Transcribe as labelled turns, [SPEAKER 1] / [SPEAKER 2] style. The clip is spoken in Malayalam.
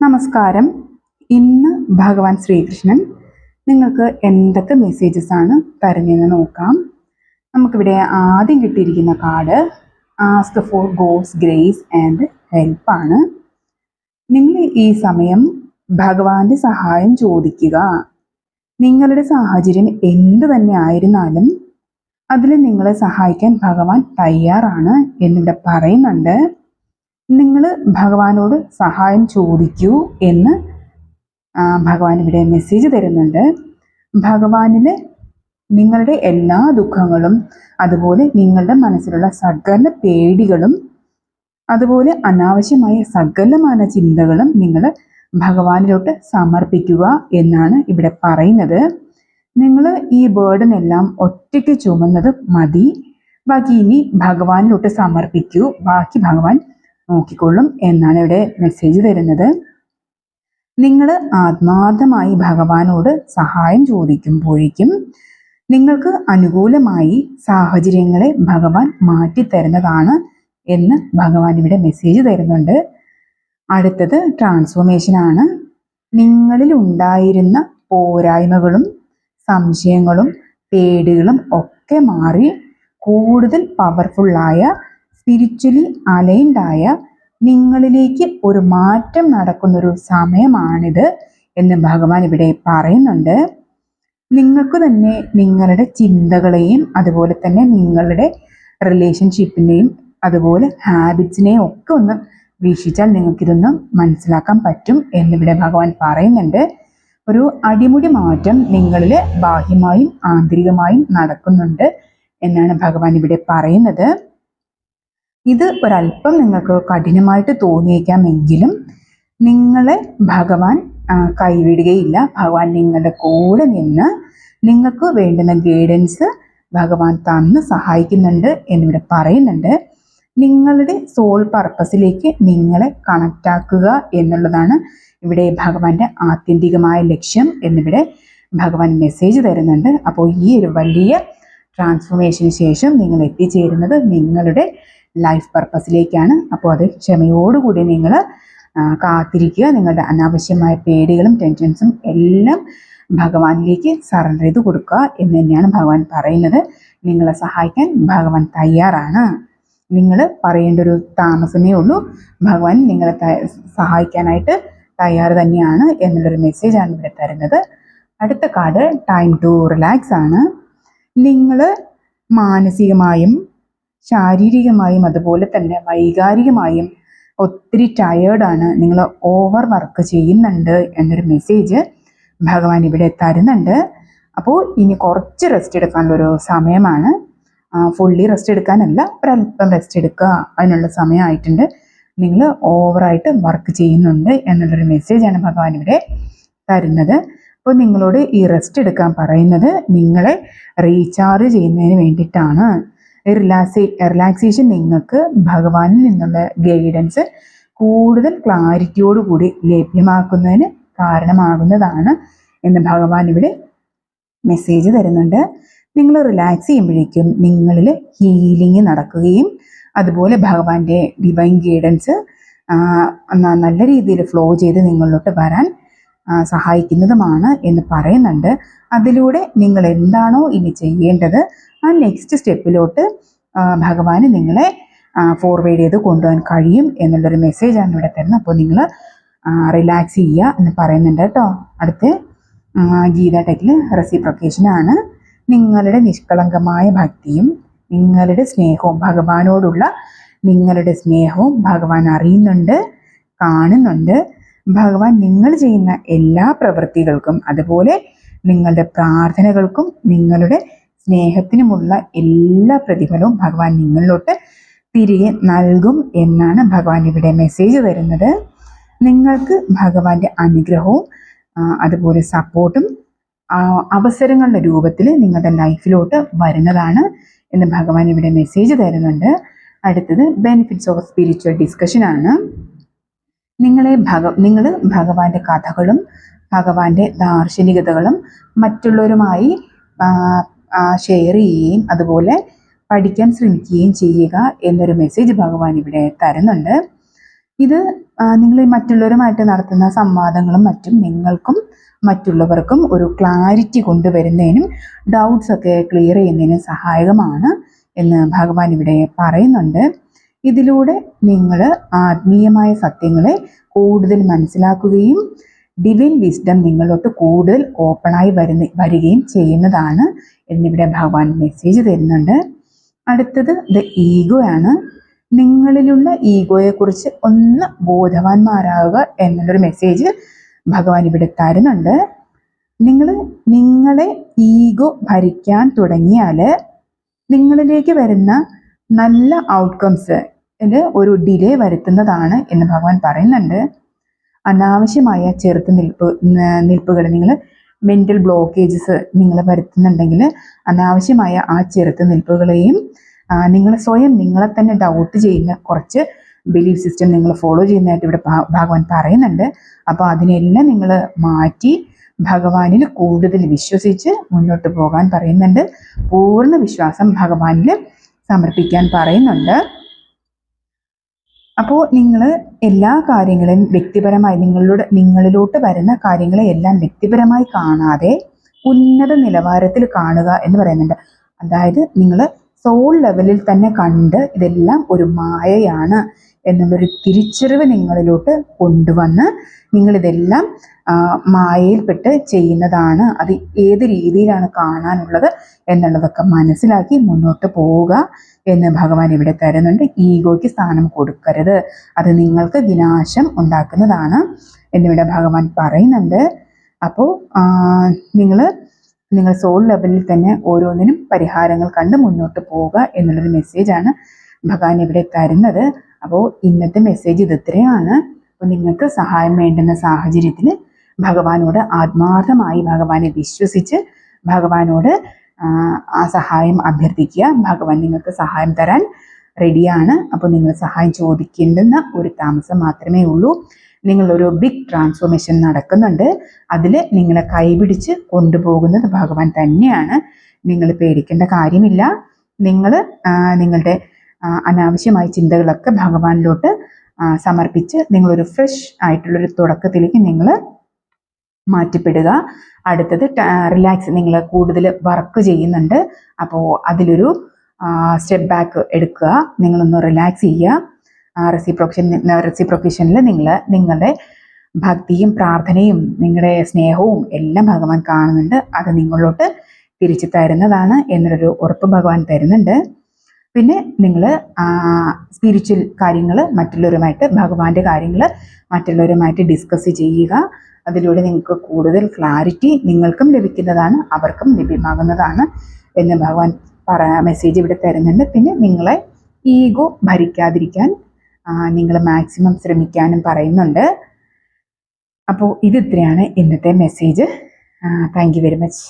[SPEAKER 1] നമസ്കാരം. ഇന്ന് ഭഗവാൻ ശ്രീകൃഷ്ണൻ നിങ്ങൾക്ക് എന്തൊക്കെ മെസ്സേജസ് ആണ് തരുന്നതെന്ന് നോക്കാം. നമുക്കിവിടെ ആദ്യം കിട്ടിയിരിക്കുന്ന card ask for god's grace and ഹെൽപ്പാണ് നിങ്ങൾ ഈ സമയം ഭഗവാന്റെ സഹായം ചോദിക്കുക. നിങ്ങളുടെ സാഹചര്യം എന്തു തന്നെ ആയിരുന്നാലും അതിൽ നിങ്ങളെ സഹായിക്കാൻ ഭഗവാൻ തയ്യാറാണ് എന്നിവിടെ പറയുന്നുണ്ട്. നിങ്ങൾ ഭഗവാനോട് സഹായം ചോദിക്കൂ എന്ന് ഭഗവാൻ ഇവിടെ മെസ്സേജ് തരുന്നുണ്ട്. ഭഗവാനിന് നിങ്ങളുടെ എല്ലാ ദുഃഖങ്ങളും അതുപോലെ നിങ്ങളുടെ മനസ്സിലുള്ള സകല പേടികളും അതുപോലെ അനാവശ്യമായ സകലമായ ചിന്തകളും നിങ്ങൾ ഭഗവാനിലോട്ട് സമർപ്പിക്കുക എന്നാണ് ഇവിടെ പറയുന്നത്. നിങ്ങൾ ഈ ബേർഡൻ എല്ലാം ഒറ്റയ്ക്ക് ചുമന്നത് മതി. ബാക്കി ഇനി ഭഗവാനിലോട്ട് സമർപ്പിക്കൂ. ബാക്കി ഭഗവാൻ നോക്കിക്കൊള്ളും എന്നാണ് ഇവിടെ മെസ്സേജ് തരുന്നത്. നിങ്ങൾ ആത്മാർത്ഥമായി ഭഗവാനോട് സഹായം ചോദിക്കുമ്പോഴേക്കും നിങ്ങൾക്ക് അനുകൂലമായി സാഹചര്യങ്ങളെ ഭഗവാൻ മാറ്റിത്തരുന്നതാണ് എന്ന് ഭഗവാൻ ഇവിടെ മെസ്സേജ് തരുന്നുണ്ട്. അടുത്തത് ട്രാൻസ്ഫോർമേഷൻ ആണ്. നിങ്ങളിൽ ഉണ്ടായിരുന്ന പോരായ്മകളും സംശയങ്ങളും പേടികളും ഒക്കെ മാറി കൂടുതൽ പവർഫുള്ളായ സ്പിരിച്വലി അലൈൻഡായ നിങ്ങളിലേക്ക് ഒരു മാറ്റം നടക്കുന്നൊരു സമയമാണിത് എന്ന് ഭഗവാൻ ഇവിടെ പറയുന്നുണ്ട്. നിങ്ങൾക്ക് തന്നെ നിങ്ങളുടെ ചിന്തകളെയും അതുപോലെ തന്നെ നിങ്ങളുടെ റിലേഷൻഷിപ്പിനെയും അതുപോലെ ഹാബിറ്റ്സിനെയും ഒക്കെ ഒന്ന് വീക്ഷിച്ചാൽ നിങ്ങൾക്കിതൊന്നും മനസ്സിലാക്കാൻ പറ്റും എന്നിവിടെ ഭഗവാൻ പറയുന്നുണ്ട്. ഒരു അടിമുടി മാറ്റം നിങ്ങളിൽ ബാഹ്യമായും ആന്തരികമായും നടക്കുന്നുണ്ട് എന്നാണ് ഭഗവാൻ ഇവിടെ പറയുന്നത്. ഇത് ഒരല്പം നിങ്ങൾക്ക് കഠിനമായിട്ട് തോന്നിയേക്കാമെങ്കിലും നിങ്ങളെ ഭഗവാൻ കൈവിടുകയില്ല. ഭഗവാൻ നിങ്ങളുടെ കൂടെ നിന്ന് നിങ്ങൾക്ക് വേണ്ടുന്ന ഗൈഡൻസ് ഭഗവാൻ തന്ന് സഹായിക്കുന്നുണ്ട് എന്നിവിടെ പറയുന്നുണ്ട്. നിങ്ങളുടെ സോൾ പർപ്പസിലേക്ക് നിങ്ങളെ കണക്റ്റ് ആക്കുക എന്നുള്ളതാണ് ഇവിടെ ഭഗവാന്റെ ആത്യന്തികമായ ലക്ഷ്യം എന്നിവിടെ ഭഗവാൻ മെസ്സേജ് തരുന്നുണ്ട്. അപ്പോൾ ഈ ഒരു വലിയ ട്രാൻസ്ഫോർമേഷന് ശേഷം നിങ്ങൾ എത്തിച്ചേരുന്നത് നിങ്ങളുടെ ലൈഫ് പർപ്പസിലേക്കാണ് അപ്പോൾ അത് ക്ഷമയോടുകൂടി നിങ്ങൾ കാത്തിരിക്കുക. നിങ്ങളുടെ അനാവശ്യമായ പേടികളും ടെൻഷൻസും എല്ലാം ഭഗവാനിലേക്ക് സറണ്ടർ ചെയ്ത് കൊടുക്കുക എന്ന് തന്നെയാണ് ഭഗവാൻ പറയുന്നത്. നിങ്ങളെ സഹായിക്കാൻ ഭഗവാൻ തയ്യാറാണ്. നിങ്ങൾ പറയേണ്ട ഒരു താമസമേ ഉള്ളൂ. ഭഗവാൻ നിങ്ങളെ സഹായിക്കാനായിട്ട് തയ്യാർ തന്നെയാണ് എന്നുള്ളൊരു മെസ്സേജാണ് ഇവിടെ തരുന്നത്. അടുത്ത കാർഡ് ടൈം ടു റിലാക്സ് ആണ്. നിങ്ങൾ മാനസികമായും ശാരീരികമായും അതുപോലെ തന്നെ വൈകാരികമായും ഒത്തിരി ടയേർഡാണ് നിങ്ങൾ ഓവർ വർക്ക് ചെയ്യുന്നുണ്ട് എന്നൊരു മെസ്സേജ് ഭഗവാൻ ഇവിടെ തരുന്നുണ്ട്. അപ്പോൾ ഇനി കുറച്ച് റെസ്റ്റ് എടുക്കാനുള്ളൊരു സമയമാണ്. ഫുള്ളി റെസ്റ്റ് എടുക്കാനല്ല ഒരല്പം റെസ്റ്റ് എടുക്കുക അതിനുള്ള സമയമായിട്ടുണ്ട് നിങ്ങൾ ഓവറായിട്ട് വർക്ക് ചെയ്യുന്നുണ്ട് എന്നുള്ളൊരു മെസ്സേജാണ് ഭഗവാൻ ഇവിടെ തരുന്നത്. അപ്പോൾ നിങ്ങളോട് ഈ റെസ്റ്റ് എടുക്കാൻ പറയുന്നത് നിങ്ങളെ റീചാർജ് ചെയ്യുന്നതിന് വേണ്ടിയിട്ടാണ്. റിലാക്സേ റിലാക്സേഷൻ നിങ്ങൾക്ക് ഭഗവാനിൽ നിന്നുള്ള ഗൈഡൻസ് കൂടുതൽ ക്ലാരിറ്റിയോടുകൂടി ലഭ്യമാക്കുന്നതിന് കാരണമാകുന്നതാണ് എന്ന് ഭഗവാൻ ഇവിടെ മെസ്സേജ് തരുന്നുണ്ട്. നിങ്ങൾ റിലാക്സ് ചെയ്യുമ്പോഴേക്കും നിങ്ങളിൽ ഹീലിംഗ് നടക്കുകയും അതുപോലെ ഭഗവാന്റെ ഡിവൈൻ ഗൈഡൻസ് നല്ല രീതിയിൽ ഫ്ലോ ചെയ്ത് നിങ്ങളിലോട്ട് വരാൻ സഹായിക്കുന്നതുമാണ് എന്ന് പറയുന്നുണ്ട്. അതിലൂടെ നിങ്ങൾ എന്താണോ ഇനി ചെയ്യേണ്ടത് ആ നെക്സ്റ്റ് സ്റ്റെപ്പിലോട്ട് ഭഗവാന് നിങ്ങളെ ഫോർവേഡ് ചെയ്ത് കൊണ്ടുപോകാൻ കഴിയും എന്നുള്ളൊരു ആണ് ഇവിടെ തരുന്നത്. അപ്പോൾ നിങ്ങൾ റിലാക്സ് ചെയ്യുക എന്ന് പറയുന്നുണ്ട് കേട്ടോ. അടുത്ത് ഗീത ടെക്കിൽ റെസിപ്രൊക്കേഷനാണ് നിങ്ങളുടെ നിഷ്കളങ്കമായ ഭക്തിയും നിങ്ങളുടെ സ്നേഹവും ഭഗവാനോടുള്ള നിങ്ങളുടെ സ്നേഹവും ഭഗവാൻ അറിയുന്നുണ്ട് കാണുന്നുണ്ട്. ഭഗവാൻ നിങ്ങൾ ചെയ്യുന്ന എല്ലാ പ്രവൃത്തികൾക്കും അതുപോലെ നിങ്ങളുടെ പ്രാർത്ഥനകൾക്കും നിങ്ങളുടെ സ്നേഹത്തിനുമുള്ള എല്ലാ പ്രതിഫലവും ഭഗവാൻ നിങ്ങളിലോട്ട് തിരികെ നൽകും എന്നാണ് ഭഗവാൻ ഇവിടെ മെസ്സേജ് തരുന്നത്. നിങ്ങൾക്ക് ഭഗവാന്റെ അനുഗ്രഹവും അതുപോലെ സപ്പോർട്ടും അവസരങ്ങളുടെ രൂപത്തിൽ നിങ്ങളുടെ ലൈഫിലോട്ട് വരുന്നതാണ് എന്ന് ഭഗവാൻ ഇവിടെ മെസ്സേജ് തരുന്നുണ്ട്. അടുത്തത് ബെനിഫിറ്റ്സ് ഓഫ് സ്പിരിച്വൽ ഡിസ്കഷൻ ആണ്. നിങ്ങളെ ഭഗ നിങ്ങൾ ഭഗവാന്റെ കഥകളും ഭഗവാന്റെ ദാർശനികതകളും മറ്റുള്ളവരുമായി ഷെയർ ചെയ്യുകയും അതുപോലെ പഠിക്കാൻ ശ്രമിക്കുകയും ചെയ്യുക എന്നൊരു മെസ്സേജ് ഭഗവാൻ ഇവിടെ തരുന്നുണ്ട്. ഇത് നിങ്ങൾ മറ്റുള്ളവരുമായിട്ട് നടത്തുന്ന സംവാദങ്ങളും മറ്റും നിങ്ങൾക്കും മറ്റുള്ളവർക്കും ഒരു ക്ലാരിറ്റി കൊണ്ടുവരുന്നതിനും ഡൗട്ട്സ് ഒക്കെ ക്ലിയർ ചെയ്യുന്നതിനും സഹായകമാണ് എന്ന് ഭഗവാൻ ഇവിടെ പറയുന്നുണ്ട്. ഇതിലൂടെ നിങ്ങൾ ആത്മീയമായ സത്യങ്ങളെ കൂടുതൽ മനസ്സിലാക്കുകയും ഡിവൈൻ വിസ്ഡം നിങ്ങളോട്ട് കൂടുതൽ ഓപ്പണായി വരുന്ന വരികയും ചെയ്യുന്നതാണ് എന്നിവിടെ ഭഗവാൻ മെസ്സേജ് തരുന്നുണ്ട്. അടുത്തത് ദ ഈഗോ ആണ്. നിങ്ങളിലുള്ള ഈഗോയെക്കുറിച്ച് ഒന്ന് ബോധവാന്മാരാകുക എന്നുള്ളൊരു മെസ്സേജ് ഭഗവാൻ ഇവിടെ തരുന്നുണ്ട്. നിങ്ങൾ നിങ്ങളെ ഈഗോ ഭരിക്കാൻ തുടങ്ങിയാൽ നിങ്ങളിലേക്ക് വരുന്ന നല്ല ഔട്ട്കംസ് ഒരു ഡിലേ വരുത്തുന്നതാണ് എന്ന് ഭഗവാൻ പറയുന്നുണ്ട്. അനാവശ്യമായ ചെറുത്ത് നിൽപ്പ് നിൽപ്പുകൾ നിങ്ങൾ മെന്റൽ ബ്ലോക്കേജസ് നിങ്ങൾ വരുത്തുന്നുണ്ടെങ്കിൽ അനാവശ്യമായ ആ ചെറുത്ത് നിൽപ്പുകളെയും നിങ്ങൾ സ്വയം നിങ്ങളെ തന്നെ ഡൗട്ട് ചെയ്യുന്ന കുറച്ച് ബിലീഫ് സിസ്റ്റം നിങ്ങൾ ഫോളോ ചെയ്യുന്നതായിട്ട് ഇവിടെ ഭഗവാൻ പറയുന്നുണ്ട്. അപ്പോൾ അതിനെല്ലാം നിങ്ങൾ മാറ്റി ഭഗവാനിൽ കൂടുതൽ വിശ്വസിച്ച് മുന്നോട്ട് പോകാൻ പറയുന്നുണ്ട്. പൂർണ വിശ്വാസം ഭഗവാനിൽ സമർപ്പിക്കാൻ പറയുന്നുണ്ട്. അപ്പോൾ നിങ്ങൾ എല്ലാ കാര്യങ്ങളും വ്യക്തിപരമായി നിങ്ങളുടെ നിങ്ങളിലോട്ട് വരുന്ന കാര്യങ്ങളെ എല്ലാം വ്യക്തിപരമായി കാണാതെ ഉന്നത നിലവാരത്തിൽ കാണുക എന്ന് പറയുന്നുണ്ട്. അതായത് നിങ്ങൾ സോൾ ലെവലിൽ തന്നെ കണ്ട് ഇതെല്ലാം ഒരു മായയാണ് എന്നുള്ളൊരു തിരിച്ചറിവ് നിങ്ങളിലോട്ട് കൊണ്ടുവന്ന് നിങ്ങളിതെല്ലാം മായയിൽപ്പെട്ട് ചെയ്യുന്നതാണ്. അത് ഏത് രീതിയിലാണ് കാണാനുള്ളത് എന്നുള്ളതൊക്കെ മനസ്സിലാക്കി മുന്നോട്ട് പോവുക. എന്ന് ഭഗവാൻ ഇവിടെ തരുന്നുണ്ട്. ഈഗോയ്ക്ക് സ്ഥാനം കൊടുക്കരുത്. അത് നിങ്ങൾക്ക് വിനാശം ഉണ്ടാക്കുന്നതാണ് എന്നിവിടെ ഭഗവാൻ പറയുന്നുണ്ട്. അപ്പോൾ നിങ്ങൾ നിങ്ങൾ സോൾ ലെവലിൽ തന്നെ ഓരോന്നിനും പരിഹാരങ്ങൾ കണ്ട് മുന്നോട്ട് പോവുക എന്നുള്ളൊരു മെസ്സേജാണ് ഭഗവാൻ ഇവിടെ തരുന്നത്. അപ്പോൾ ഇന്നത്തെ മെസ്സേജ് ഇത് ഇത്രയാണ്. അപ്പോൾ നിങ്ങൾക്ക് സഹായം വേണ്ടുന്ന സാഹചര്യത്തിൽ ഭഗവാനോട് ആത്മാർത്ഥമായി ഭഗവാനെ വിശ്വസിച്ച് ഭഗവാനോട് ആ സഹായം അഭ്യർത്ഥിക്കുക. ഭഗവാൻ നിങ്ങൾക്ക് സഹായം തരാൻ റെഡിയാണ്. അപ്പോൾ നിങ്ങൾ സഹായം ചോദിക്കേണ്ടുന്ന ഒരു താമസം മാത്രമേ ഉള്ളൂ. നിങ്ങളൊരു ബിഗ് ട്രാൻസ്ഫോർമേഷൻ നടക്കുന്നുണ്ട്. അതിൽ നിങ്ങളെ കൈപിടിച്ച് കൊണ്ടുപോകുന്നത് ഭഗവാൻ തന്നെയാണ്. നിങ്ങൾ പേടിക്കേണ്ട കാര്യമില്ല. നിങ്ങൾ നിങ്ങളുടെ അനാവശ്യമായ ചിന്തകളൊക്കെ ഭഗവാനിലോട്ട് സമർപ്പിച്ച് നിങ്ങളൊരു ഫ്രഷ് ആയിട്ടുള്ളൊരു തുടക്കത്തിലേക്ക് നിങ്ങൾ മാറ്റിപ്പെടുക. അടുത്തത് റിലാക്സ് നിങ്ങൾ കൂടുതൽ വർക്ക് ചെയ്യുന്നുണ്ട്. അപ്പോൾ അതിലൊരു സ്റ്റെപ്പ് ബാക്ക് എടുക്കുക. നിങ്ങളൊന്ന് റിലാക്സ് ചെയ്യുക. റെസിപ്രോക്ഷൻ റെസിപ്രൊക്കേഷനിൽ നിങ്ങൾ നിങ്ങളുടെ ഭക്തിയും പ്രാർത്ഥനയും നിങ്ങളുടെ സ്നേഹവും എല്ലാം ഭഗവാൻ കാണുന്നുണ്ട്. അത് നിങ്ങളോട്ട് തിരിച്ചു തരുന്നതാണ് എന്നൊരു ഉറപ്പ് ഭഗവാൻ തരുന്നുണ്ട്. പിന്നെ നിങ്ങൾ സ്പിരിച്വൽ കാര്യങ്ങൾ മറ്റുള്ളവരുമായിട്ട് ഭഗവാന്റെ കാര്യങ്ങൾ മറ്റുള്ളവരുമായിട്ട് ഡിസ്കസ് ചെയ്യുക. അതിലൂടെ നിങ്ങൾക്ക് കൂടുതൽ ക്ലാരിറ്റി നിങ്ങൾക്കും ലഭിക്കുന്നതാണ് അവർക്കും ലഭ്യമാകുന്നതാണ് എന്ന് ഭഗവാൻ പറ മെസ്സേജ് ഇവിടെ തരുന്നുണ്ട്. പിന്നെ നിങ്ങളെ ഈഗോ ഭരിക്കാതിരിക്കാൻ നിങ്ങൾ മാക്സിമം ശ്രമിക്കാനും പറയുന്നുണ്ട്. അപ്പോൾ ഇത് ഇത്രയാണ് ഇന്നത്തെ message thank you very much